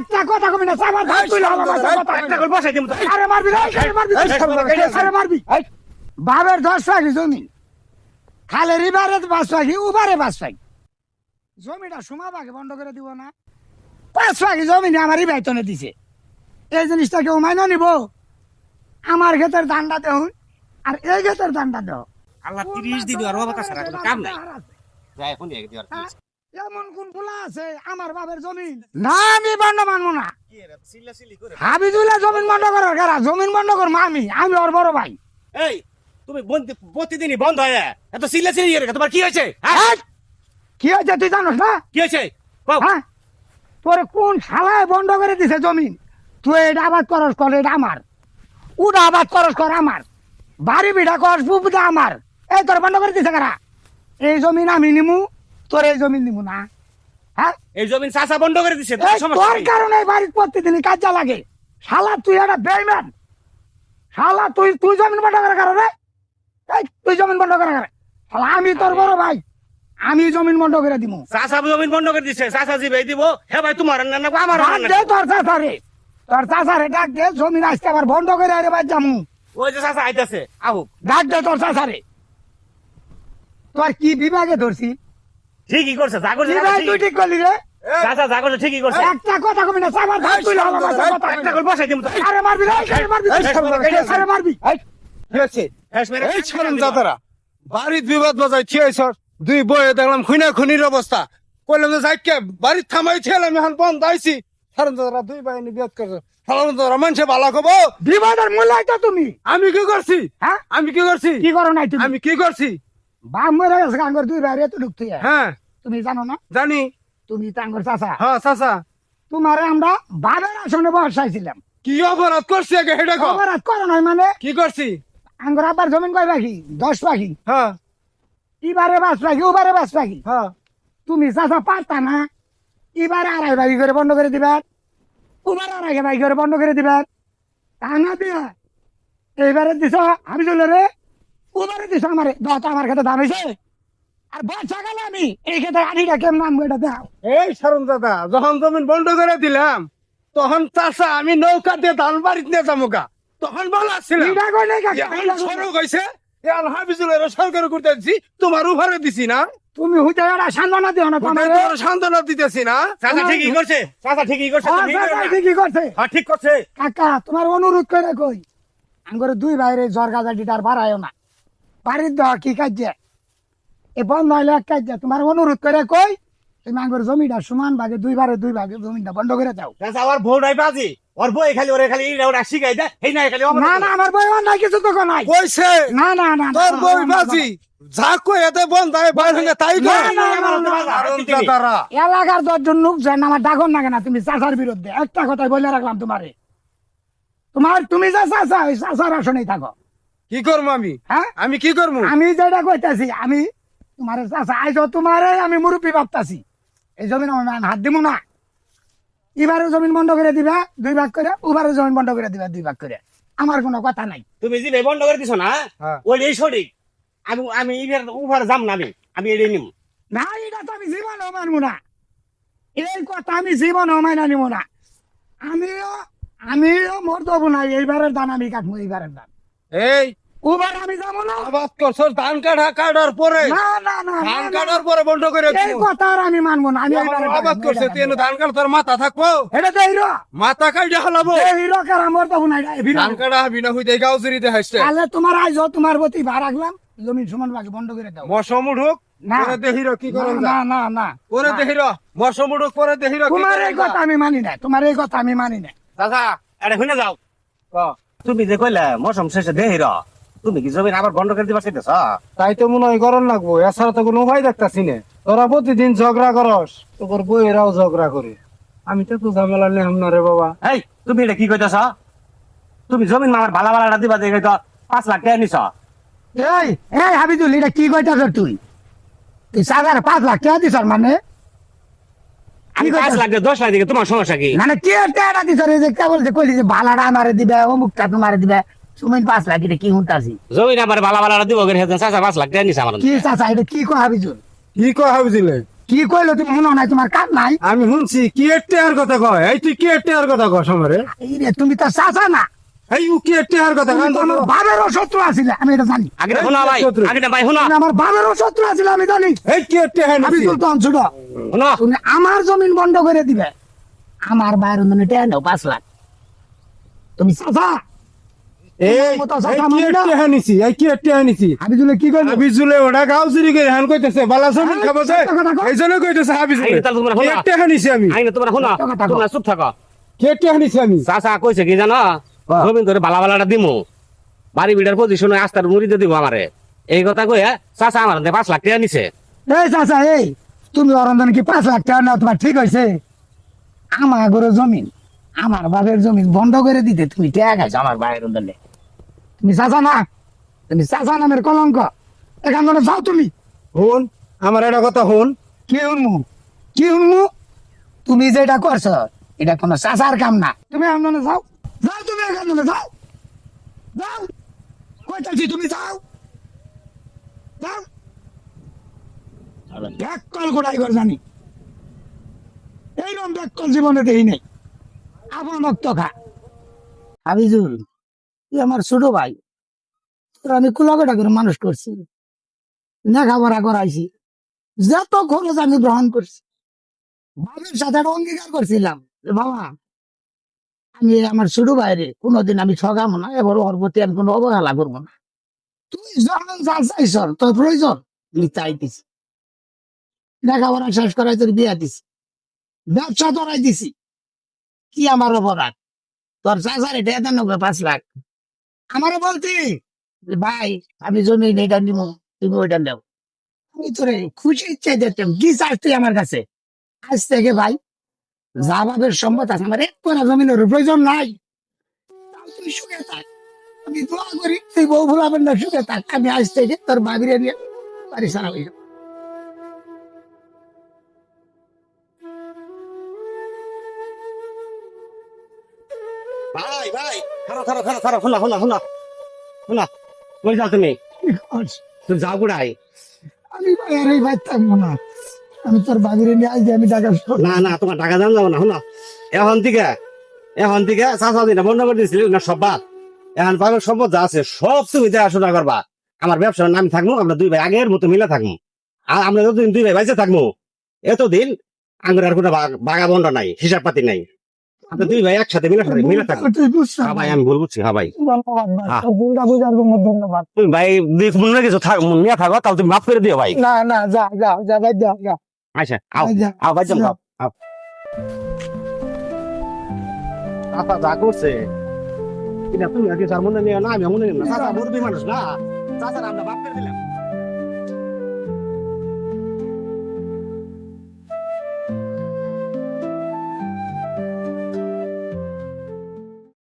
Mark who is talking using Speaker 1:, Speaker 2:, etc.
Speaker 1: একটা কথা কবি না সাবার ধার তুই আমার মাথায় কথা
Speaker 2: একটা করে বসাই দিমু
Speaker 1: আরে মারবি না আরে মারবি
Speaker 2: এই, সামনে কেটে আছে।
Speaker 1: আরে মারবি। বাবের দশ পাখি জমি। খালে রিবারে পাঁচ পাখি উবারে পাঁচ পাখি জমিটা সুমা পাখি বন্ধ করে দিব না। পাঁচ পাখি জমি আমারই বেতনে দিছে। এই জিনিসটা কেউ মাইনা নিব? আমার ক্ষেতের দান্ডা দেহুন আর এই ক্ষেতের দান্ডা দেহ
Speaker 2: আল্লাহ তিরিশ দিন আর বাবা কাছে কাম নাই। যাই এখন এক দিবার
Speaker 1: হ্যাঁ? এমন কোন ফুলা আছে? আমার বাবার জমিন। না আমি বন্ধ মানবো না।
Speaker 2: করে।
Speaker 1: হাবিজুল্লাহ জমিন বন্ধ করার কারা জমিন বন্ধ করব আমি আমি ওর বড় ভাই।
Speaker 2: এই তুমি প্রতিদিনই বন্ধ হয় এত সিল্লা করে তোমার কি হয়েছে? হ্যাঁ?
Speaker 1: কি হয়েছে তুই জানোস না?
Speaker 2: কি হয়েছে।
Speaker 1: হ্যাঁ? তোরে কোন শালায় বন্ধ করে দিছে জমিন? তুই এটা আবাদ করস কর এটা আমার। উডা আবাদ করস কর আমার। বাড়ি বিড়া করস বুবুদা আমার। এই তোর বন্ধ করে দিছে কারা এই জমিন আমি নিমু। তোর এই জমিন নিমু না। হ্যাঁ?
Speaker 2: এই জমিন চাষা বন্ধ করে দিছে
Speaker 1: তোর কারণে বাড়ির প্রতিদিনই কাজা লাগে। শালা তুই একটা বেইমান। শালা তুই তুই জমিন বন্ধ করার কারণে তুই জমিন বন্ধ করার কারণে শালা আমি তোর বড় ভাই। আমি জমিন বন্ধ করে দিমু।
Speaker 2: চাষা জমিন বন্ধ করে দিছে চাষা জি ভাই দিব হে ভাই তোমার না না আমার
Speaker 1: দে তোর চাচারে। তোর চাচারে ডাক দে জমিন আজকে আবার বন্ধ করে আরে বাদ যামু।
Speaker 2: ওই যে চাষা আইতাছে আহু
Speaker 1: ডাক দে তোর চাচারে। তোর কি বিভাগে ধরছি?
Speaker 2: ঠিকই করছে যা করছে
Speaker 1: তুই ঠিক করলি রে।
Speaker 2: চাষা যা করছে ঠিকই করছে।
Speaker 1: একটা কথা কবি না চাবার ধার তুই আমার
Speaker 2: একটা করে বসাই দিমু
Speaker 1: আরে মারবি না আরে মারবি।
Speaker 3: এই সামনে কেটে আছে।
Speaker 1: আরে মারবি।
Speaker 3: হয়েছে? এই ছাড়ুন দাদারা বাড়ির বিবাদ বাজাই থিয়াই সর দুই বয়ে দেখলাম খুনা খুনির অবস্থা। কইলাম যে যাইকে বাড়ির থামাই ছিলাম এখন বন্ধ আইছি। ছাড়ুন দাদারা দুই বাহিনী বিয়াদ করছে। ছাড়ুন দাদারা মানুষে ভালো কব
Speaker 1: বিবাদের মূল্যায় তো তুমি।
Speaker 3: আমি কি করছি?
Speaker 1: হ্যাঁ?
Speaker 3: আমি কি করছি?
Speaker 1: কি করো নাই তুমি?
Speaker 3: আমি কি করছি?
Speaker 1: বাম মরে গেছে দুই বাইরে তো ঢুকতে
Speaker 3: হ্যাঁ।
Speaker 1: তুমি জানো না?
Speaker 3: জানি।
Speaker 1: তুমি টাঙ্গর চাচা।
Speaker 3: হ্যাঁ চাচা।
Speaker 1: তোমারে আমরা বাবার আসনে বসাইছিলাম।
Speaker 3: কি অপরাধ করছি আগে হেডে
Speaker 1: অপরাধ করো নাই মানে?
Speaker 3: কি করছি?
Speaker 1: আঙ্গর আবার জমিন কয় পাখি দশ পাখি
Speaker 3: হ্যাঁ।
Speaker 1: এবারে বাস পাখি ওবারে বাস পাখি
Speaker 3: হ্যাঁ।
Speaker 1: তুমি চাচা পারতা না? এবারে আড়াই ভাগি করে বন্ধ করে দিবার ওবার আড়াই ভাগি করে বন্ধ করে দিবার তা না দিয়া এইবারে দিছ আমি চলে রে? ওবারে দিছ আমার। দশ আমার খেতে দাম হয়েছে আর বর্ষা গেলে আমি। এই খেতে আড়িটা কেমন এটা দাও
Speaker 3: এই দাদা যখন জমিন বন্ধ করে দিলাম তখন চাচা আমি নৌকা দিয়ে ধান বাড়িতে নিয়ে যাব তখন ছিল হয়েছে সরকার করতে দিছি তোমার উপরে দিছি না।
Speaker 1: তুমি হুইতে সান্ত্বনা দিও না তোমার
Speaker 3: তোমার সান্ত্বনা দিতেছি না।
Speaker 2: চাচা ঠিকই করছে। চাচা ঠিকই করছে তুমি
Speaker 1: ঠিকই করছে।
Speaker 2: হ্যাঁ ঠিক করছে।
Speaker 1: কাকা তোমার অনুরোধ করে কই? আঙ্গরে দুই বাইরে জ্বর গাজা ডিটার বাড়ায় না। বাড়ির দেওয়া কি কাজে এ বন্ধ এক কাজে তোমার অনুরোধ করে কই তুমি আঙ্গর জমিটা সমান ভাগে দুই দুই ভাগে জমিটা বন্ধ করে দাও
Speaker 2: ওর বউ নাই বাজি ওর বই খালি ওরে খালি ওটা শিখাই দেয় এই নাই খালি
Speaker 1: না না আমার বই নাই কিছু তো নাই
Speaker 3: কইছে
Speaker 1: না না না
Speaker 3: তোর বই বাজি যা কই এতে বন্ধ হয় বাইরে তাই
Speaker 1: না, এলাকার দশজন লোক যেন আমার ডাকন না কেনা তুমি চাষার বিরুদ্ধে একটা কথাই বলে রাখলাম তোমারে তোমার তুমি যা চাষা ওই চাষার আসনেই থাকো
Speaker 3: কি করব আমি
Speaker 1: হ্যাঁ
Speaker 3: আমি কি করব
Speaker 1: আমি যেটা কইতাছি আমি তোমার চাষা আইজ তোমার আমি মুরব্বী ভাবতাছি। এই জমিন আমার আমি হাত দিব না। এবারে জমিন বন্ধ করে দিবা দুই ভাগ করে ওবারে জমিন বন্ধ করে দিবা দুই ভাগ করে। আমার কোনো কথা নাই।
Speaker 2: তুমি যে বন্ধ করে দিছো না
Speaker 3: হ্যাঁ।
Speaker 2: ওইটাই সঠিক। আমি আমি ইভের উপরে যাম না আমি। আমি এটাই নিম।
Speaker 1: না এটা তো আমি জীবনও মানবো না। এই কথা আমি জীবনও মাইনা নিব না। আমিও আমিও মোর দেবো না এইবারের দান আমি কাটবো এইবারের দান।
Speaker 3: এই
Speaker 1: ওবার আমি যাব না।
Speaker 3: আবাদ করছ ধান কাটা কাটার পরে।
Speaker 1: না না না
Speaker 3: ধান কাটার পরে বন্ধ করে
Speaker 1: এই। কথা আর আমি মানবো না আমি
Speaker 3: আবাদ তেন ধান কাটা তোর মাথা থাকব?
Speaker 1: এটা তো হিরো।
Speaker 3: মাথা কাইডে হলাবো?
Speaker 1: এই হিরো কার আমার এটা
Speaker 3: ধান কাটা হবি না হইতে গাও হাসছে।
Speaker 1: তাহলে তোমার আইজ তোমার প্রতি ভাড় রাখলাম জমিন সমান ভাগে বন্ধ করে দাও।
Speaker 3: মশম উঠুক। পরে দেহিরো কি করুন
Speaker 1: না না না
Speaker 3: পরে দেহিরো মশম উঠুক পরে দেহিরো কি
Speaker 1: তোমার এই কথা আমি মানি না তোমার এই কথা আমি মানি না
Speaker 2: চাচা এটা শুনে যাও। তুমি যে কইলে মৌসুম শেষে দেহির তুমি কি জমিন আবার বন্ধ করে দিবা চাইতেছ
Speaker 3: তাই তো মনে হয় করন লাগবো। এছাড়া তো কোনো উপায় দেখতাছি না। তোরা প্রতিদিন ঝগড়া করস তোর বইয়েরাও ঝগড়া করে। আমি তো তো ঝামেলা নেহাম না রে বাবা।
Speaker 2: এই তুমি এটা কি কইতেছ? তুমি জমিন আমার ভালা ভালাটা দিবা দেখে তো পাঁচ লাখ টাকা নিছ।
Speaker 1: এই এই হাবিদুল এটা কি কইতাছ তুই? তুই সাগার পাঁচ লাখ টাকা দিছ মানে?
Speaker 2: আমি
Speaker 1: কি
Speaker 2: পাঁচ লাখ দশ লাখ দিকে তোমার সমস্যা কি?
Speaker 1: মানে কি টাকা দিছ রে যে কেবল যে কইলি যে ভাড়াটা আমারে দিবে অমুকটা তোমারে দিবে তুমি পাঁচ লাখ এটা কি হুনতাছি
Speaker 2: জমিন আমার ভালা ভালাটা দিব চাচা পাঁচ লাখ টাকা নিছে আমার
Speaker 1: কি চাচা এটা কি কয় হাবিজুল?
Speaker 3: কি কয় ভাবছিলে
Speaker 1: কি কইলো তুমি শুনো নাই তোমার কাজ নাই?
Speaker 3: আমি শুনছি কি টেহার কথা কয়? এই তুই কি টেহার কথা কয় সমরে
Speaker 1: এই রে তুমি তো চাচা না।
Speaker 3: এই কথা
Speaker 1: বাবেরও শত্রু আছিলে আমি এটা জানি।
Speaker 2: আগে শোনা ভাই। আগে ভাই শোনা।
Speaker 1: আমার বাবেরও শত্রু আছিলে আমি জানি।
Speaker 3: এই কি
Speaker 1: আমি ছোট
Speaker 2: শোনা।
Speaker 1: তুমি আমার জমিন বন্ধ করে দিবে। আমার বাইরের জন্য টেয়া নাও পাঁচ লাখ। তুমি চাচা?
Speaker 2: বাড়ি বিড়ার পজিশনে আস্তার মুড়িতে দিব আমারে। এই কথা কইয়া চাচা আমার পাঁচ লাখ টাকা নিছে
Speaker 1: এই চাচা এই তুমি অরন্দন কি পাঁচ লাখ টাকা নাও? তোমার ঠিক হয়েছে আমার ঘরে জমিন আমার বাপের জমিন বন্ধ করে দিতে তুমি টাকা খাইছো আমার বাইরের তুমি চাচা না তুমি চাচা নামের কলঙ্ক এখান থেকে যাও তুমি।
Speaker 3: হুন আমার একটা কথা হুন।
Speaker 1: কি শুনমু কি শুনমু তুমি যেটা করছ এটা কোনো চাচার কাম না। তুমি আন্দোলনে যাও। যাও তুমি এখান থেকে যাও। যাও। কইতাছি তুমি যাও। যাও। ব্যাক কল গোড়াই ঘর জানি। এইরকম ব্যাক কল জীবনে দেই নাই। আপন রক্ত খা হাবিজুল আমার ছোট ভাই। তোর আমি কুলাগটা করে মানুষ করছি। লেখাপড়া করাইছি। যত খরচ আমি গ্রহণ করছি। বাবার সাথে একটা অঙ্গীকার করছিলাম বাবা, আমি আমার ছোট বাইরে কোনোদিন আমি ঠগাবো না, এবার ওর প্রতি আমি কোনো অবহেলা করব না। তুই যখন যা চাইছ, তোর প্রয়োজন, আমি তাই দিছি। লেখাপড়া শেষ করাই তোর বিয়া দিছি। ব্যবসা ধরাই দিছি। কি আমার অপরাধ? তোর এটা দেন পাঁচ লাখ। আমারও বলতি? ভাই আমি জমি এটা নিব তুমি ওইটা নেও। আমি তোরে খুশি ইচ্ছা কি চাস তুই আমার কাছে? আজ থেকে ভাই যা বাবের সম্মত আছে আমার এক কোনা জমিনের প্রয়োজন নাই। তুই সুখে থাক। আমি দোয়া করি তুই বউ ভুলাবেন না সুখে থাক। আমি আজ থেকে তোর বাবিরে নিয়ে সারা হয়ে
Speaker 2: ভাই ভাই। খারো খারো খারো খারো শোনা শোনা কই যাও তুমি। যাও
Speaker 1: আমি ভাই আর এই ভাই থাকব না। আমি তোর বাবিরে নিয়ে আজ আমি টাকা
Speaker 2: না না তোমার টাকা দাম যাব না শোনা। এখন থেকে এখন থেকে চাচা দিনটা বন্ধ করে দিয়েছিল না সব বাদ। এখন বাবার সম্পদ যা আছে সব তুমি দেখাশোনা করবা। আমার ব্যবসার নাম থাকব আমরা দুই ভাই আগের মতো মিলে থাকব আর আমরা যতদিন দুই ভাই বাইসে থাকব এতদিন আঙ্গুর আর কোনো বাগা বন্ড নাই হিসাব পাতি নাই। আমরা দুই ভাই একসাথে মিলে থাকব মিলে থাকব
Speaker 1: তুই বুঝছ
Speaker 2: হ্যাঁ ভাই আমি ভুল বুঝছি হ্যাঁ ভাই। হ্যাঁ।
Speaker 1: তোর ভুলটা বুঝার জন্য ধন্যবাদ।
Speaker 2: তুমি ভাই দেখ মনে কিছু থাক নিয়ে থাকো তাহলে তুমি মাফ করে দিও ভাই।
Speaker 1: না না যা যা যা ভাই যা যা।
Speaker 2: আচ্ছা আও। আও ভাই যাও আও, আও। আপা যা করছে। কিনা তুমি আগে তার মনে নিও না আমি মনে নিও না। চাচা মুরবি মানুষ না। চাচার আমরা বাপ করে দিলাম।